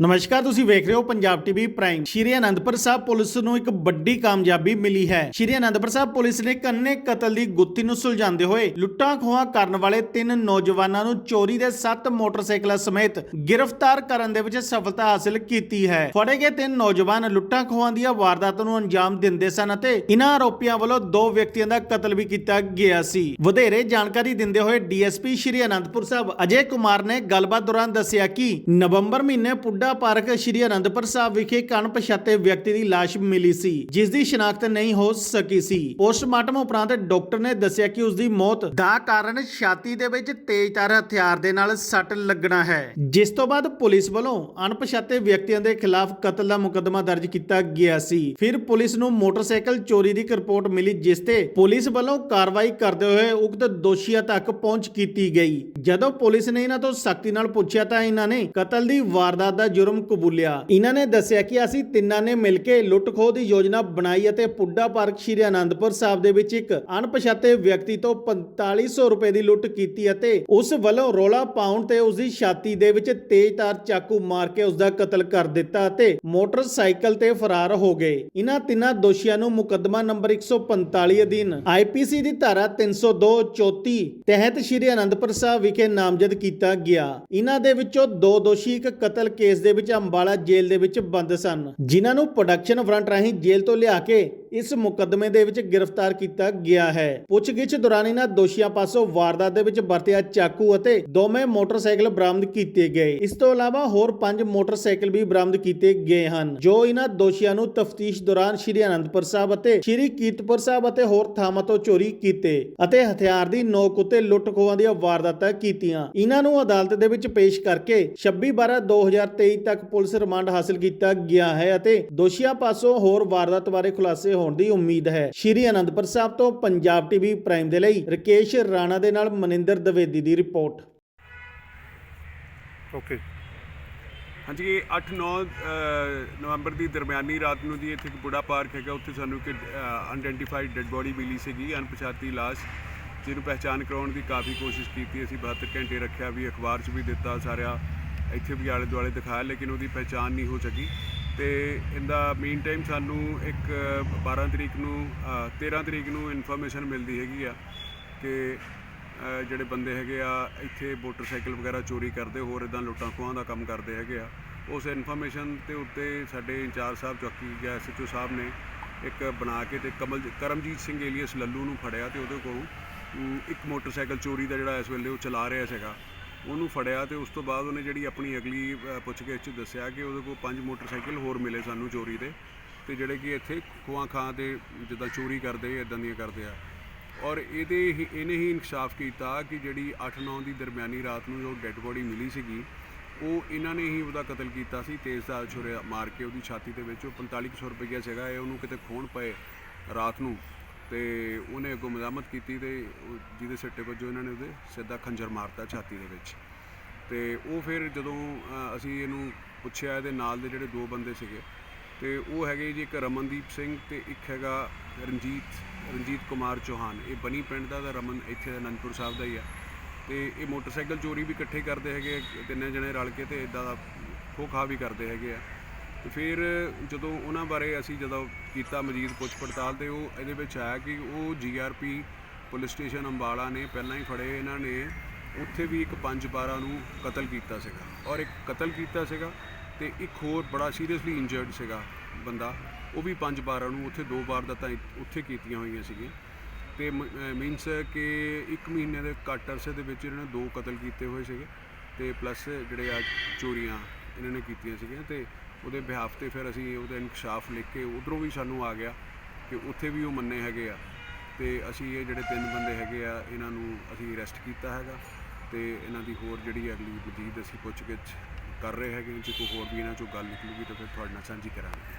ਨਮਸਕਾਰ, ਤੁਸੀਂ ਵੇਖ ਰਹੇ ਹੋ Punjab TV Prime. Shri Anandpur Sahib police ਨੂੰ ਇੱਕ ਵੱਡੀ ਕਾਮਯਾਬੀ ਮਿਲੀ ਹੈ। ਸ਼੍ਰੀ ਅਨੰਦਪੁਰ ਸਾਹਿਬ ਪੁਲਿਸ ਨੇ ਕੰਨੇ ਕਤਲ ਦੀ ਗੁੱਥੀ ਨੂੰ ਸੁਲਝਾਉਂਦੇ ਹੋਏ ਲੁੱਟਾਂ ਖੋਹਾਂ ਕਰਨ ਵਾਲੇ ਤਿੰਨ ਨੌਜਵਾਨਾਂ ਨੂੰ ਚੋਰੀ ਦੇ ਸੱਤ ਮੋਟਰਸਾਈਕਲਾਂ ਸਮੇਤ ਗ੍ਰਿਫਤਾਰ ਕਰਨ ਦੇ ਵਿੱਚ ਸਫਲਤਾ ਹਾਸਲ ਕੀਤੀ ਹੈ। ਫੜੇ ਗਏ ਤਿੰਨ ਨੌਜਵਾਨ ਲੁੱਟਾਂ ਖੋਹਾਂ ਦੀਆਂ ਵਾਰਦਾਤਾਂ ਨੂੰ ਅੰਜਾਮ ਦਿੰਦੇ ਸਨ ਅਤੇ ਇਨ੍ਹਾਂ ਆਰੋਪੀਆਂ ਵੱਲੋਂ ਦੋ ਵਿਅਕਤੀਆਂ ਦਾ ਕਤਲ ਵੀ ਕੀਤਾ ਗਿਆ ਸੀ। ਵਧੇਰੇ ਜਾਣਕਾਰੀ ਦਿੰਦੇ ਹੋਏ ਡੀਐਸਪੀ ਸ਼੍ਰੀ ਅਨੰਦਪੁਰ ਸਾਹਿਬ ਅਜੇ ਕੁਮਾਰ ਨੇ ਗੱਲਬਾਤ ਦੌਰਾਨ ਦੱਸਿਆ ਕਿ ਨਵੰਬਰ ਮਹੀਨੇ ਪੁੱਡਾ ਪਾਰਕ ਸ਼੍ਰੀ ਅਨੰਦਪੁਰ ਸਾਹਿਬ ਵਿਖੇ ਇੱਕ ਅਣਪਛਾਤੇ ਵਿਅਕਤੀ ਦੀ ਲਾਸ਼ ਮਿਲੀ ਸੀ, ਜਿਸ ਦੀ ਸ਼ਨਾਖਤ ਨਹੀਂ ਹੋ ਸਕੀ ਸੀ। ਪੋਸਟਮਾਰਟਮ ਉਪਰੰਤ ਡਾਕਟਰ ਨੇ ਦੱਸਿਆ ਕਿ ਉਸ ਦੀ ਮੌਤ ਦਾ ਕਾਰਨ ਛਾਤੀ ਦੇ ਵਿੱਚ ਤੇਜ਼ਧਾਰ ਹਥਿਆਰ ਦੇ ਨਾਲ ਸੱਟ ਲੱਗਣਾ ਹੈ। ਜਿਸ ਤੋਂ ਬਾਅਦ ਪੁਲਿਸ ਵੱਲੋਂ ਅਣਪਛਾਤੇ ਵਿਅਕਤੀਆਂ ਦੇ ਖਿਲਾਫ ਕਤਲ ਦਾ ਮੁਕੱਦਮਾ ਦਰਜ ਕੀਤਾ ਗਿਆ ਸੀ। ਫਿਰ ਪੁਲਿਸ ਨੂੰ ਮੋਟਰਸਾਈਕਲ ਚੋਰੀ ਦੀ ਇੱਕ ਰਿਪੋਰਟ ਮਿਲੀ, ਜਿਸ ਤੇ ਪੁਲਿਸ ਵੱਲੋਂ ਕਾਰਵਾਈ ਕਰਦੇ ਹੋਏ ਉਕਤ ਦੋਸ਼ੀਆਂ ਤੱਕ ਪਹੁੰਚ ਕੀਤੀ ਗਈ। ਜਦੋਂ ਪੁਲਿਸ ਨੇ ਇਹਨਾਂ ਤੋਂ ਸਖਤੀ ਨਾਲ ਪੁੱਛਿਆ ਤਾਂ ਇਹਨਾਂ ਨੇ ਕਤਲ ਦੀ ਵਾਰਦਾਤ ਦਾ ਜੁਰਮ ਕਬੂਲਿਆ। ਇਹਨਾਂ ਨੇ ਦੱਸਿਆ ਕਿ ਅਸੀਂ ਤਿੰਨਾਂ ਨੇ ਮਿਲ ਕੇ ਲੁੱਟ-ਖੋਹ ਦੀ ਯੋਜਨਾ ਬਣਾਈ ਅਤੇ ਪੁੱਡਾ ਪਾਰਕ ਸ਼੍ਰੀ ਅਨੰਦਪੁਰ ਸਾਹਿਬ ਦੇ ਵਿੱਚ ਇੱਕ ਅਣਪਛਾਤੇ ਵਿਅਕਤੀ ਤੋਂ 4500 ਰੁਪਏ ਦੀ ਲੁੱਟ ਕੀਤੀ ਅਤੇ ਉਸ ਵੱਲੋਂ ਰੋਲਾ ਪਾਉਣ ਤੇ ਉਸ ਦੀ ਛਾਤੀ ਦੇ ਵਿੱਚ ਤੇਜ਼ਧਾਰ ਚਾਕੂ ਮਾਰ ਕੇ ਉਸ ਦਾ ਕਤਲ ਕਰ ਦਿੱਤਾ ਅਤੇ ਮੋਟਰਸਾਈਕਲ ਤੇ ਫਰਾਰ ਹੋ ਗਏ। ਇਹਨਾਂ ਤਿੰਨਾਂ ਦੋਸ਼ੀਆਂ ਨੂੰ ਮੁਕੱਦਮਾ ਨੰਬਰ 145 ਅਧੀਨ ਆਈਪੀਸੀ ਦੀ ਧਾਰਾ 302 34 ਤਹਿਤ ਸ਼੍ਰੀ ਅਨੰਦਪੁਰ ਸਾਹਿਬ ਵਿਖੇ ਨਾਮਜ਼ਦ ਕੀਤਾ ਗਿਆ। ਇਹਨਾਂ ਦੇ ਵਿੱਚੋਂ ਦੋ ਦੋਸ਼ੀ, ਇੱਕ ਕਤਲ ਕੇਸ ਦੇ ਵਿੱਚ ਅੰਬਾਲਾ ਜੇਲ੍ਹ ਦੇ ਵਿੱਚ ਬੰਦ ਸਨ। ਜਿਨ੍ਹਾਂ ਨੂੰ ਪ੍ਰੋਡਕਸ਼ਨ ਫਰੰਟ ਰਾਹੀਂ ਜੇਲ੍ਹ ਤੋਂ ਲਿਆ ਕੇ ਇਸ ਮੁਕੱਦਮੇ ਦੇ ਵਿੱਚ ਗ੍ਰਿਫਤਾਰ ਕੀਤਾ ਗਿਆ ਹੈ। ਪੁੱਛਗਿੱਛ ਦੌਰਾਨ ਇਹਨਾਂ ਦੋਸ਼ੀਆਂ ਪਾਸੋਂ ਵਾਰਦਾਤ ਦੇ ਵਿੱਚ ਵਰਤਿਆ ਚਾਕੂ ਅਤੇ ਦੋਵੇਂ ਮੋਟਰਸਾਈਕਲ ਬਰਾਮਦ ਕੀਤੇ ਗਏ। ਇਸ ਤੋਂ ਇਲਾਵਾ ਹੋਰ ਪੰਜ ਮੋਟਰਸਾਈਕਲ ਵੀ ਬਰਾਮਦ ਕੀਤੇ ਗਏ ਹਨ, ਜੋ ਇਹਨਾਂ ਦੋਸ਼ੀਆਂ ਨੂੰ ਤਫਤੀਸ਼ ਦੌਰਾਨ ਸ਼੍ਰੀ ਅਨੰਦਪੁਰ ਸਾਹਿਬ ਅਤੇ ਸ਼੍ਰੀ ਕੀਰਤਪੁਰ ਸਾਹਿਬ ਅਤੇ ਹੋਰ ਥਾਵਾਂ ਤੋਂ ਚੋਰੀ ਕੀਤੇ ਅਤੇ ਹਥਿਆਰ ਦੀ ਨੋਕ ਉੱਤੇ ਲੁੱਟ ਖੋਹਾਂ ਦੀਆਂ ਵਾਰਦਾਤਾਂ ਕੀਤੀਆਂ। ਇਹਨਾਂ ਨੂੰ ਅਦਾਲਤ ਦੇ ਵਿੱਚ ਪੇਸ਼ ਕਰਕੇ 26 12 2023 ਤੱਕ ਪੁਲਿਸ ਰਿਮਾਂਡ ਹਾਸਲ ਕੀਤਾ ਗਿਆ ਹੈ ਅਤੇ ਦੋਸ਼ੀਆਂ ਪਾਸੋਂ ਹੋਰ ਵਾਰਦਾਤ ਬਾਰੇ ਖੁਲਾਸੇ ਹੋਣ ਦੀ ਉਮੀਦ ਹੈ। ਸ਼੍ਰੀ ਅਨੰਦਪੁਰ ਸਾਹਿਬ ਤੋਂ ਪੰਜਾਬ ਟੀਵੀ ਪ੍ਰਾਈਮ ਦੇ ਲਈ ਰਕੇਸ਼ ਰਾਣਾ ਦੇ ਨਾਲ ਮਨਿੰਦਰ ਦਵੇਦੀ ਦੀ ਰਿਪੋਰਟ। ਓਕੇ। ਹਾਂਜੀ, ਇਹ 8-9 ਨਵੰਬਰ ਦੀ ਦਰਮਿਆਨੀ ਰਾਤ ਨੂੰ ਜੀ ਇੱਥੇ ਇੱਕ ਬੁੜਾ ਪਾਰਕ ਹੈਗਾ। ਉੱਥੇ ਸਾਨੂੰ ਇੱਕ ਅਨਡੈਂਟੀਫਾਈਡ ਡੈੱਡ ਬੋਡੀ ਮਿਲੀ ਸੀਗੀ, ਅਣਪਛਾਤੀ ਲਾਸ਼, ਜਿਹਨੂੰ ਪਹਿਚਾਨ ਕਰਾਉਣ ਦੀ ਕਾਫੀ ਕੋਸ਼ਿਸ਼ ਕੀਤੀ। ਅਸੀਂ 72 ਘੰਟੇ ਰੱਖਿਆ, ਵੀ ਅਖਬਾਰ 'ਚ ਵੀ ਦਿੱਤਾ ਸਾਰਿਆ, ਇੱਥੇ ਵੀ ਆਲੇ ਦੁਆਲੇ ਦਿਖਾਇਆ, ਲੇਕਿਨ ਉਹਦੀ ਪਹਿਚਾਨ ਨਹੀਂ ਹੋ ਸਕੀ। ਤੇ ਇਹਦਾ ਮੀਨ ਟਾਈਮ ਸਾਨੂੰ ਇੱਕ 12 ਤਰੀਕ ਨੂੰ ਅ, 13 ਤਰੀਕ ਨੂੰ ਇਨਫੋਰਮੇਸ਼ਨ ਮਿਲਦੀ ਹੈਗੀ ਆ ਕਿ ਜਿਹੜੇ ਬੰਦੇ ਹੈਗੇ ਆ ਇੱਥੇ ਮੋਟਰਸਾਈਕਲ ਵਗੈਰਾ ਚੋਰੀ ਕਰਦੇ ਹੋਰ ਇਦਾਂ ਲੁੱਟਾਂ ਖੋਹਾਂ ਦਾ ਕੰਮ ਕਰਦੇ ਹੈਗੇ ਆ। ਉਸ ਇਨਫੋਰਮੇਸ਼ਨ ਤੇ ਉੱਤੇ ਸਾਡੇ ਇੰਚਾਰਜ ਸਾਹਿਬ ਚੌਕੀ ਜਾਂ ਐਸਐਚਓ ਸਾਹਿਬ ਨੇ ਇੱਕ ਬਣਾ ਕੇ ਤੇ ਕਮਲ ਕਰਮਜੀਤ ਸਿੰਘ ਏਲੀਅਸ ਲੱਲੂ ਨੂੰ ਫੜਿਆ ਤੇ ਉਹਦੇ ਕੋਲ ਇੱਕ ਮੋਟਰਸਾਈਕਲ ਚੋਰੀ ਦਾ ਜਿਹੜਾ ਇਸ ਵੇਲੇ ਉਹ ਚਲਾ ਰਿਹਾ ਸੀਗਾ। ਉਹਨੂੰ ਫੜਿਆ ਤੇ ਉਸ ਤੋਂ ਬਾਅਦ ਉਹਨੇ ਜਿਹੜੀ ਆਪਣੀ ਅਗਲੀ ਪੁੱਛਗਿੱਛ 'ਚ ਦੱਸਿਆ ਕਿ ਉਹਦੇ ਕੋਲ ਪੰਜ ਮੋਟਰਸਾਈਕਲ ਹੋਰ ਮਿਲੇ ਸਾਨੂੰ ਚੋਰੀ ਦੇ ਤੇ ਜਿਹੜੇ ਕਿ ਇੱਥੇ ਖੋਹਾਂ ਖਾਂ ਤੇ ਜਿੱਦਾਂ ਚੋਰੀ ਕਰਦੇ ਇਦਾਂ ਦੀਆਂ ਕਰਦੇ ਆ। ਔਰ ਇਹਦੇ ਹੀ, ਇਹਨੇ ਹੀ ਇਨਕਸ਼ਾਫ ਕੀਤਾ ਕਿ ਜਿਹੜੀ 8-9 ਦੀ ਦਰਮਿਆਨੀ ਰਾਤ ਨੂੰ ਜੋ ਡੈੱਡ ਬੋਡੀ ਮਿਲੀ ਸੀਗੀ, ਉਹ ਇਹਨਾਂ ਨੇ ਹੀ ਉਹਦਾ ਕਤਲ ਕੀਤਾ ਸੀ ਤੇਜ਼ਧਾਰ ਛੁਰਾ ਮਾਰ ਕੇ ਉਹਦੀ ਛਾਤੀ ਦੇ ਵਿੱਚ, ਉਹ 4500 ਰੁਪਈਆ ਸੀਗਾ, ਇਹ ਉਹਨੂੰ ਕਿਤੇ ਖੋਣ ਪਏ ਰਾਤ ਨੂੰ। ਤੇ ਉਹਨੇ ਅੱਗੋਂ ਮਜ਼ਾਮਤ ਕੀਤੀ ਤੇ ਉਹ ਜਿਹਦੇ ਸਿੱਟੇ ਵਜੋਂ ਇਹਨਾਂ ਨੇ ਉਹਦੇ ਸਿੱਧਾ ਖੰਜਰ ਮਾਰਤਾ ਛਾਤੀ ਦੇ ਵਿੱਚ। ਤੇ ਉਹ ਫਿਰ ਜਦੋਂ ਅ, ਅਸੀਂ ਇਹਨੂੰ ਪੁੱਛਿਆ ਇਹਦੇ ਨਾਲ ਦੇ ਜਿਹੜੇ ਦੋ ਬੰਦੇ ਸੀਗੇ ਤੇ ਉਹ ਹੈਗੇ ਜੀ ਇੱਕ ਰਮਨਦੀਪ ਸਿੰਘ ਤੇ ਇੱਕ ਹੈਗਾ ਰਣਜੀਤ ਰਣਜੀਤ ਕੁਮਾਰ ਚੌਹਾਨ। ਇਹ ਬਨੀ ਪਿੰਡ ਦਾ ਤੇ ਰਮਨ ਇੱਥੇ ਅਨੰਦਪੁਰ ਸਾਹਿਬ ਦਾ ਹੀ ਆ। ਤੇ ਇਹ ਮੋਟਰਸਾਈਕਲ ਚੋਰੀ ਵੀ ਇਕੱਠੇ ਕਰਦੇ ਹੈਗੇ ਤਿੰਨੇ ਜਣੇ ਰਲ ਕੇ ਤੇ ਇਦਾਂ ਦਾ ਖੋਹ ਖਾ ਵੀ ਕਰਦੇ ਹੈਗੇ ਆ। ਤੇ ਫਿਰ ਜਦੋਂ ਉਹਨਾਂ ਬਾਰੇ ਅਸੀਂ ਜਦੋਂ ਕੀਤਾ ਮਜੀਦ ਪੁੱਛ ਪੜਤਾਲ ਤੇ ਉਹ ਇਹਦੇ ਵਿੱਚ ਆਇਆ ਕਿ ਉਹ ਜੀਆਰਪੀ ਪੁਲਿਸ ਸਟੇਸ਼ਨ ਅੰਬਾਲਾ ਨੇ ਪਹਿਲਾਂ ਹੀ ਫੜੇ ਇਹਨਾਂ ਨੇ, ਉੱਥੇ ਵੀ ਇੱਕ 5-12 ਨੂੰ ਕਤਲ ਕੀਤਾ ਸੀਗਾ। ਔਰ ਇੱਕ ਕਤਲ ਕੀਤਾ ਸੀਗਾ ਤੇ ਇੱਕ ਹੋਰ ਬੜਾ ਸੀਰੀਅਸਲੀ ਇੰਜਰਡ ਸੀਗਾ ਬੰਦਾ, ਉਹ ਵੀ 5-12 ਨੂੰ ਉੱਥੇ ਦੋ ਵਾਰ ਦਾ ਤਾਂ ਉੱਥੇ ਕੀਤੀਆਂ ਹੋਈਆਂ ਸੀਗੀਆਂ। ਤੇ ਮੀਨਸ ਕਿ ਇੱਕ ਮਹੀਨੇ ਦੇ ਘੱਟ ਅਰਸੇ ਦੇ ਵਿੱਚ ਇਹਨਾਂ ਨੇ ਦੋ ਕਤਲ ਕੀਤੇ ਹੋਏ ਸੀਗੇ ਤੇ ਪਲੱਸ ਜਿਹੜੇ ਆ ਚੋਰੀਆਂ ਇਹਨਾਂ ਨੇ ਕੀਤੀਆਂ ਸੀਗੀਆਂ ਤੇ ਉਹਦੇ ਬਿਹਾਫ ਤੇ ਫਿਰ ਅਸੀਂ ਉਹਦਾ ਇਨਕਸ਼ਾਫ ਲਿਖ ਕੇ ਉਧਰੋਂ ਵੀ ਸਾਨੂੰ ਆ ਗਿਆ ਕਿ ਉੱਥੇ ਵੀ ਉਹ ਮੰਨੇ ਹੈਗੇ ਆ। ਤੇ ਅਸੀਂ ਇਹ ਜਿਹੜੇ ਤਿੰਨ ਬੰਦੇ ਹੈਗੇ ਆ, ਇਹਨਾਂ ਨੂੰ ਅਸੀਂ ਅਰੈਸਟ ਕੀਤਾ ਹੈਗਾ ਤੇ ਇਹਨਾਂ ਦੀ ਹੋਰ ਜਿਹੜੀ ਅਗਲੀ ਮਜ਼ੀਦ ਅਸੀਂ ਪੁੱਛਗਿੱਛ ਕਰ ਰਹੇ ਹੈਗੇ ਜੇ ਕੋਈ ਹੋਰ ਵੀ ਇਹਨਾਂ ਚੋਂ ਗੱਲ ਨਿਕਲੂਗੀ ਤਾਂ ਫਿਰ ਤੁਹਾਡੇ ਨਾਲ ਸਾਂਝੀ ਕਰਾਂਗੇ।